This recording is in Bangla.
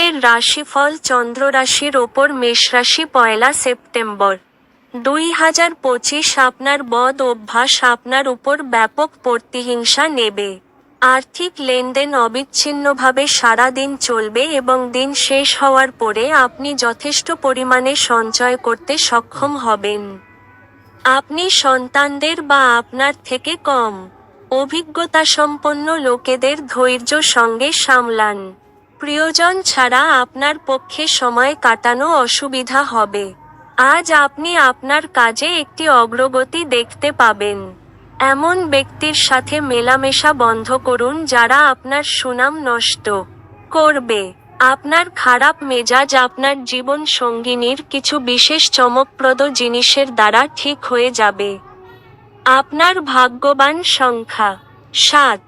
এর রাশিফল চন্দ্র রাশির ওপর মেষ রাশি পয়লা সেপ্টেম্বর। দুই হাজার পঁচিশ আপনার বদ অভ্যাস আপনার উপর ব্যাপক প্রতিহিংসা নেবে। আর্থিক লেনদেন অবিচ্ছিন্নভাবে সারা দিন চলবে এবং দিন শেষ হওয়ার পরে আপনি যথেষ্ট পরিমাণে সঞ্চয় করতে সক্ষম হবেন। আপনি সন্তানদের বা আপনার থেকে কম। অভিজ্ঞতা সম্পন্ন লোকেদের ধৈর্য সঙ্গে সামলান। প্রিয়জন ছাড়া আপনার পক্ষে সময় কাটানো অসুবিধা হবে। আজ আপনি আপনার কাজে একটি অগ্রগতি দেখতে পাবেন। এমন ব্যক্তির সাথে মেলামেশা বন্ধ করুন যারা আপনার সুনাম নষ্ট করবে। আপনার খারাপ মেজাজ আপনার জীবন সঙ্গিনীর কিছু বিশেষ চমকপ্রদ জিনিসের দ্বারা ঠিক হয়ে যাবে। আপনার ভাগ্যবান সংখ্যা সাত।